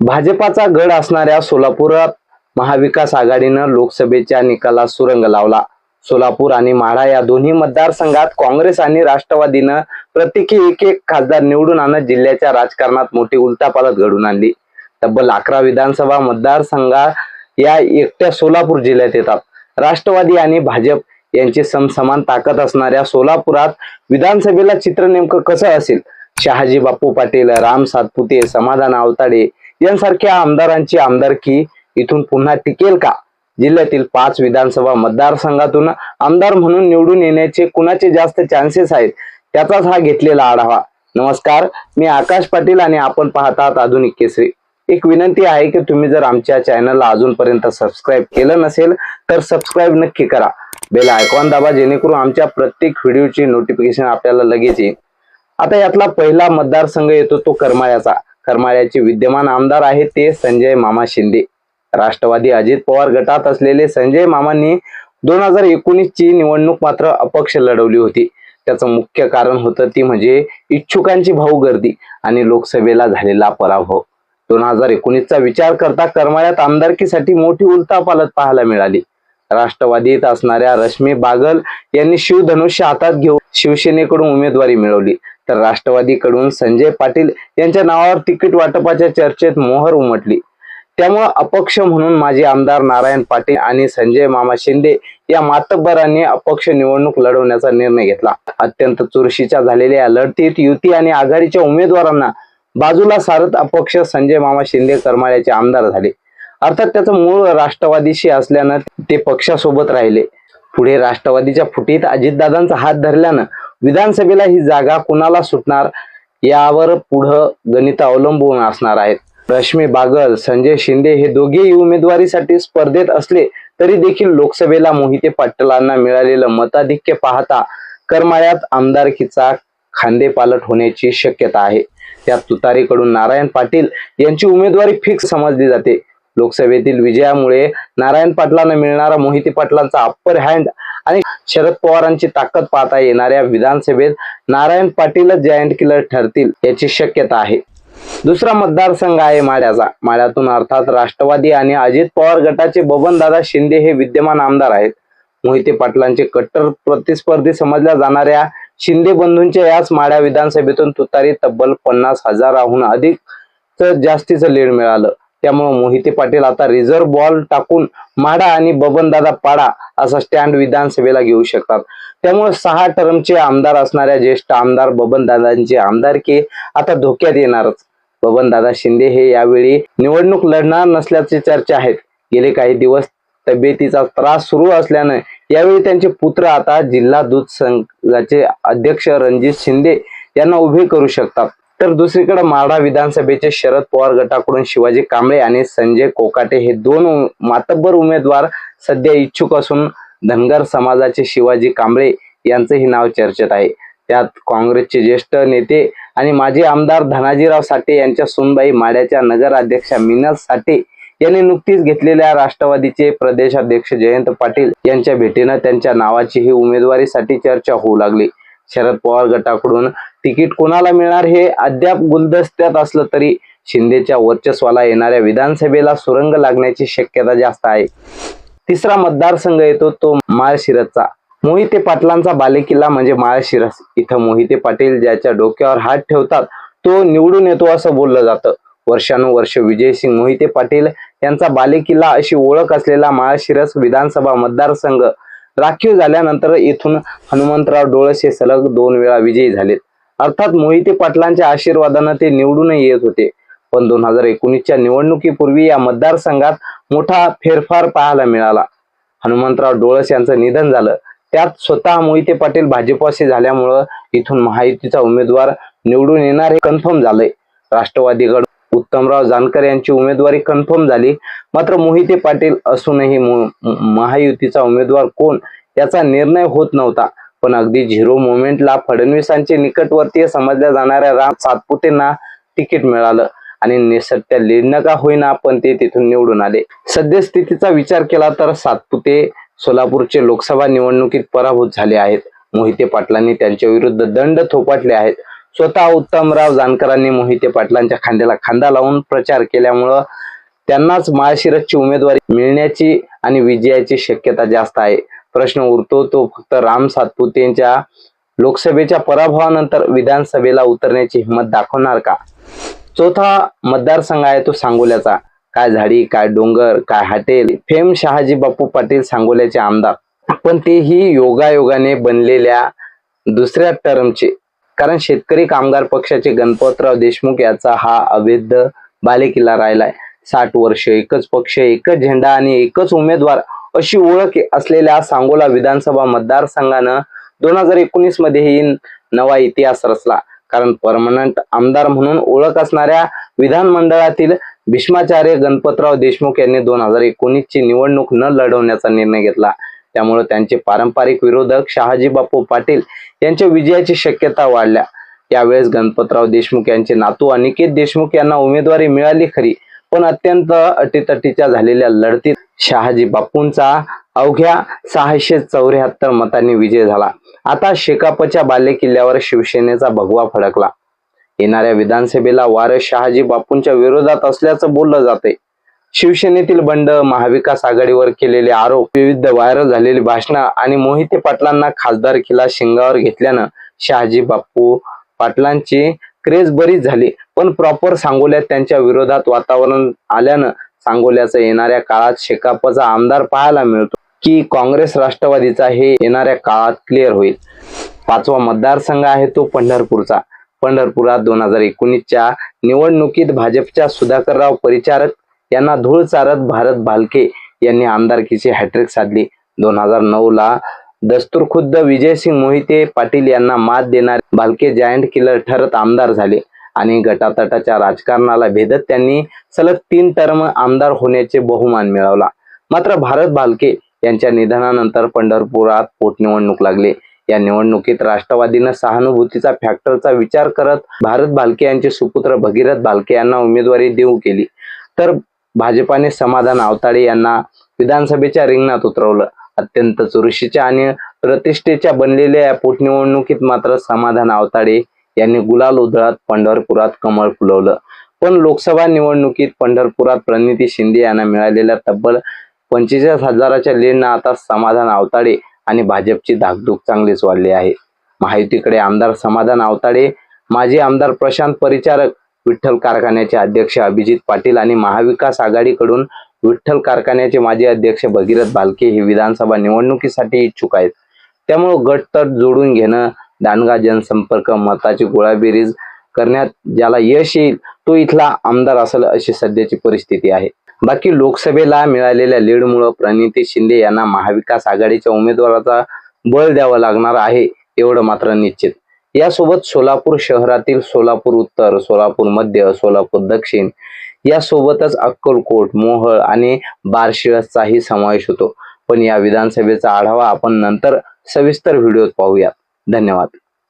भाजपाचा गड असणाऱ्या सोलापुरात महाविकास आघाडीनं लोकसभेच्या निकालात सुरंग लावला. सोलापूर आणि माढा या दोन्ही मतदारसंघात काँग्रेस आणि राष्ट्रवादीनं प्रत्येकी एक एक खासदार निवडून आणत जिल्ह्याच्या राजकारणात मोठी उलटापालट घडून आणली. तब्बल अकरा विधानसभा मतदारसंघा या एकट्या सोलापूर जिल्ह्यात येतात. राष्ट्रवादी आणि भाजप यांची समसमान ताकद असणाऱ्या सोलापुरात विधानसभेला चित्र नेमकं कसं असेल? शहाजी बापू पाटील राम सातपुते समाधान आवताडे यांसारख्या आमदारांची आमदारकी इथून पुन्हा टिकेल का? जिल्ह्यातील पाच विधानसभा मतदारसंघातून आमदार म्हणून निवडून येण्याचे कुणाचे जास्त चान्सेस आहेत त्याचाच हा घेतलेला आढावा. नमस्कार मी आकाश पाटील आणि आपण पाहतात आधुनिक केसरी. एक विनंती आहे की तुम्ही जर आमच्या चॅनलला अजूनपर्यंत सबस्क्राईब केलं नसेल तर सबस्क्राईब नक्की करा. बेल आयकॉन दाबा जेणेकरून आमच्या प्रत्येक व्हिडिओची नोटिफिकेशन आपल्याला लगेच येईल. आता यातला पहिला मतदारसंघ येतो तो करमाळ्याचा. करमाळ्याचे विद्यमान आमदार आहेत ते संजय मामा शिंदे. राष्ट्रवादी अजित पवार गटात असलेले संजय मामांनी दोन हजार एकोणीस ची निवडणूक मात्र अपक्ष लढवली होती. त्याचं मुख्य कारण होतं ती म्हणजे इच्छुकांची भाऊ गर्दी आणि लोकसभेला झालेला पराभव. दोन हजार एकोणीसचा विचार करता करमाळ्यात आमदारकीसाठी मोठी उलटापालट पाहायला मिळाली. राष्ट्रवादीत असणाऱ्या रश्मी बागल यांनी शिवधनुष्य हातात घेऊन शिवसेनेकडून उमेदवारी मिळवली. तर राष्ट्रवादीकडून संजय पाटील यांच्या नावावर तिकीट वाटपाच्या चर्चेत मोहर उमटली. त्यामुळे अपक्ष म्हणून माजी आमदार नारायण पाटील आणि संजय मामा शिंदे या मातब्बरांनी अपक्ष निवडणूक लढवण्याचा निर्णय घेतला. अत्यंत चुरशीच्या झालेल्या या लढतीत युती आणि आघाडीच्या उमेदवारांना बाजूला सारत अपक्ष संजय मामा शिंदे करमाळ्याचे आमदार झाले. अर्थात त्याचं मूळ राष्ट्रवादीशी असल्यानं ते पक्षासोबत राहिले. पुढे राष्ट्रवादीच्या फुटीत अजितदादांचा हात धरल्यानं विधानसभेला ही जागा कुणाला सुटणार यावर पुढं गणित अवलंबून असणार आहेत. रश्मी बागल संजय शिंदे हे दोघेही उमेदवारीसाठी स्पर्धेत असले तरी देखील लोकसभेला मोहिते पाटलांना मिळालेलं मताधिक्य पाहता करमाळ्यात आमदारकीचा खांदेपालट होण्याची शक्यता आहे. त्यात तुतारीकडून नारायण पाटील यांची उमेदवारी फिक्स समजली जाते. लोकसभेतील विजयामुळे नारायण पाटलांना मिळणारा मोहिते पाटलांचा अप्पर हँड आणि शरद पवारांची ताकद पाहता येणाऱ्या विधानसभेत नारायण पाटीलच जायंट किलर ठरतील याची शक्यता आहे. दुसरा मतदारसंघ आहे माळ्याचा. माळ्यातून अर्थात राष्ट्रवादी आणि अजित पवार गटाचे बबनदादा शिंदे हे विद्यमान आमदार आहेत. मोहिते पाटलांचे कट्टर प्रतिस्पर्धी समजल्या जाणाऱ्या शिंदे बंधूंच्या याच माळ्या विधानसभेतून तुतारी तब्बल पन्नास हजाराहून अधिक जास्तीचं लीड मिळालं. त्यामुळे मोहिते पाटील आता रिझर्व्ह बॉल टाकून माडा आणि बबनदादा पाडा असा स्टँड विधानसभेला घेऊ शकतात. त्यामुळे सहा टर्मचे आमदार असणाऱ्या ज्येष्ठ आमदार बबनदादांची आमदारकी आता धोक्यात येणारच. बबनदादा शिंदे हे यावेळी निवडणूक लढणार नसल्याची चर्चा आहेत. गेले काही दिवस तब्येतीचा त्रास सुरू असल्यानं यावेळी त्यांचे पुत्र आता जिल्हा दूध संघाचे अध्यक्ष रणजित शिंदे यांना उभे करू शकतात. तर दुसरीकडे माढा विधानसभेचे शरद पवार गटाकडून शिवाजी कांबळे आणि संजय कोकाटे हे दोन मातब्बर उमेदवार सध्या इच्छुक असून धनगर समाजाचे शिवाजी कांबळे यांचंही नाव चर्चेत आहे. त्यात काँग्रेसचे ज्येष्ठ नेते आणि माजी आमदार धनाजीराव साठे यांच्या सुनबाई माड्याच्या नगराध्यक्षा मीनल साठे यांनी नुकतीच घेतलेल्या राष्ट्रवादीचे प्रदेशाध्यक्ष जयंत पाटील यांच्या भेटीनं त्यांच्या नावाची ही उमेदवारीसाठी चर्चा होऊ लागली. शरद पवार गटाकडून तिकीट कोणाला मिळणार हे अद्याप गुलदस्त्यात असलं तरी शिंदेच्या वर्चस्वाला येणाऱ्या विधानसभेला सुरंग लागण्याची शक्यता जास्त आहे. तिसरा मतदारसंघ येतो तो माळशिरसचा. मोहिते पाटलांचा बालेकिल्ला म्हणजे माळशिरस. इथं मोहिते पाटील ज्याच्या डोक्यावर हात ठेवतात तो निवडून येतो असं बोललं जातं. वर्षानुवर्ष विजयसिंग मोहिते पाटील यांचा बालेकिल्ला अशी ओळख असलेला माळशिरस विधानसभा मतदारसंघ राखीव झाल्यानंतर इथून हनुमंतराव डोळस हे सलग दोन वेळा विजयी झालेत. अर्थात मोहिते पाटलांच्या आशीर्वादानं ते निवडूनही येत होते. पण दोन हजार एकोणीसच्या निवडणुकीपूर्वी या मतदारसंघात मोठा फेरफार पाहायला मिळाला. हनुमंतराव डोळस यांचं निधन झालं. त्यात स्वतः मोहिते पाटील भाजपाशी झाल्यामुळं इथून महायुतीचा उमेदवार निवडून येणार हे कन्फर्म झालंय. राष्ट्रवादीकडून उत्तमराव जानकर यांची उमेदवारी कन्फर्म झाली. मात्र मोहिते पाटील असूनही महायुतीचा उमेदवार कोण याचा निर्णय होत नव्हता. पण अगदी झिरो मोमेंटला फडणवीसांचे निकटवर्तीय समजल्या जाणाऱ्या राम सातपुतेंना तिकीट मिळालं. आणि निसटत्या लीडनं का होईना पण ते तिथून निवडून आले. सद्यस्थितीचा विचार केला तर सातपुते सोलापूरचे लोकसभा निवडणुकीत पराभूत झाले आहेत. मोहिते पाटलांनी त्यांच्या विरुद्ध दंड थोपाटले आहेत. स्वतः उत्तमराव जानकरांनी मोहिते पाटलांच्या खांद्याला खांदा लावून प्रचार केल्यामुळं त्यांनाच महाशिरसची उमेदवारी मिळण्याची आणि विजयाची शक्यता जास्त आहे. प्रश्न उरतो तो फक्त राम सातपुतेंच्या लोकसभेच्या पराभवानंतर विधानसभेला उतरण्याची हिंमत दाखवणार का? चौथा मतदारसंघ आहे तो सांगोल्याचा. काय झाडी काय डोंगर काय हॉटेल? फेम शहाजी बापू पाटील सांगोल्याचे आमदार. पण तेही योगायोगाने बनलेल्या दुसऱ्या टर्मचे कारण शेतकरी कामगार पक्षाचे गणपतराव देशमुख याचा हा अवैध बालेकिल्ला राहिलाय. साठ वर्ष एकच पक्ष एकच झेंडा आणि एकच उमेदवार. अशी ओळख असलेल्या सांगोला विधानसभा मतदारसंघानं दोन हजार एकोणीस मध्येही नवा इतिहास रचला. कारण परमनंट आमदार म्हणून ओळख असणाऱ्या विधानमंडळातील भीष्माचार्य गणपतराव देशमुख यांनी दोन हजार एकोणीस ची निवडणूक न लढवण्याचा निर्णय घेतला. त्यामुळे त्यांचे पारंपरिक विरोधक शहाजी बापू पाटील यांच्या विजयाची शक्यता वाढल्या. यावेळेस गणपतराव देशमुख यांचे नातू अनिकेत देशमुख यांना उमेदवारी मिळाली खरी. पण अत्यंत अटीतटीच्या झालेल्या लढतीत शहाजी बापूंचा अवघ्या सहाशे चौऱ्याहत्तर मतांनी विजय झाला. आता शेकापच्या बाले किल्ल्यावर शिवसेनेचा भगवा फडकला. येणाऱ्या विधानसभेला वारस शहाजी बापूंच्या विरोधात असल्याचं बोललं जाते. शिवसेनेतील बंड महाविकास आघाडीवर केलेले आरोप विविध व्हायरल झालेली भाषणं आणि मोहिते पाटलांना खासदार किल्ला शिंगावर घेतल्यानं शहाजी बापू पाटलांची क्रेज बरीच झाली. पण प्रॉपर सांगोल्यात त्यांच्या विरोधात वातावरण आल्यानं सांगोल्याचा येणाऱ्या काळात शेकापचा आमदार पाहायला मिळतो. की काँग्रेस राष्ट्रवादीचा हे येणाऱ्या काळात क्लिअर होईल. पाचवा मतदारसंघ आहे तो पंढरपूरचा. पंढरपुरात दोन हजार एकोणीसच्या निवडणुकीत भाजपच्या सुधाकरराव परिचारक यांना धूळ चारत भारत भालके यांनी आमदारकीची हॅट्रिक साधली. दोन हजार नऊ ला दस्तूर खुद्द विजयसिंग मोहिते पाटील यांना मात देणारे भालके जायंट किलर ठरत आमदार झाले आणि गटातटाच्या राजकारणाला भेदत त्यांनी सलग तीन टर्म आमदार होण्याचे बहुमान मिळवला. मात्र भारत भालके यांच्या निधनानंतर पंढरपुरात पोटनिवडणूक लागली. या निवडणुकीत राष्ट्रवादीनं सहानुभूतीचा फॅक्टरचा विचार करत भारत भालके यांचे सुपुत्र भगीरथ भालके यांना उमेदवारी देऊ केली. तर भाजपाने समाधान आवताडे यांना विधानसभेच्या रिंगणात उतरवलं. अत्यंत चुरशीच्या आणि प्रतिष्ठेच्या बनलेल्या या पोटनिवडणुकीत मात्र समाधान आवताडे यांनी गुलाल उधळत पंढरपुरात कमळ फुलवलं. पण लोकसभा निवडणुकीत पंढरपुरात प्रणिती शिंदे यांना मिळालेल्या तब्बल पंचेचाळीस हजाराच्या लीडनं आता समाधान आवताडे आणि भाजपची धाकधूक चांगलीच वाढली आहे. महायुतीकडे आमदार समाधान आवताडे माजी आमदार प्रशांत परिचारक विठ्ठल कारखान्याचे अध्यक्ष अभिजित पाटील आणि महाविकास आघाडीकडून विठ्ठल कारखान्याचे माजी अध्यक्ष भगीरथ भालके हे विधानसभा निवडणुकीसाठी इच्छुक आहेत. त्यामुळे गट तट जोडून घेणं दानगा जनसंपर्क मताची गोळाबेरीज करण्यात ज्याला यश येईल तो इथला आमदार असेल अशी सध्याची परिस्थिती आहे. बाकी लोकसभेला मिळालेल्या लीडमुळं प्रणिती शिंदे यांना महाविकास आघाडीच्या उमेदवाराचा बळ द्यावं लागणार आहे एवढं मात्र निश्चित. यासोबत सोलापूर शहरातील सोलापूर उत्तर सोलापूर मध्य सोलापूर दक्षिण यासोबतच अक्कलकोट मोहळ आणि बारशिळसचाही समावेश होतो. पण या विधानसभेचा आढावा आपण नंतर सविस्तर व्हिडिओत पाहूयात. धन्यवाद.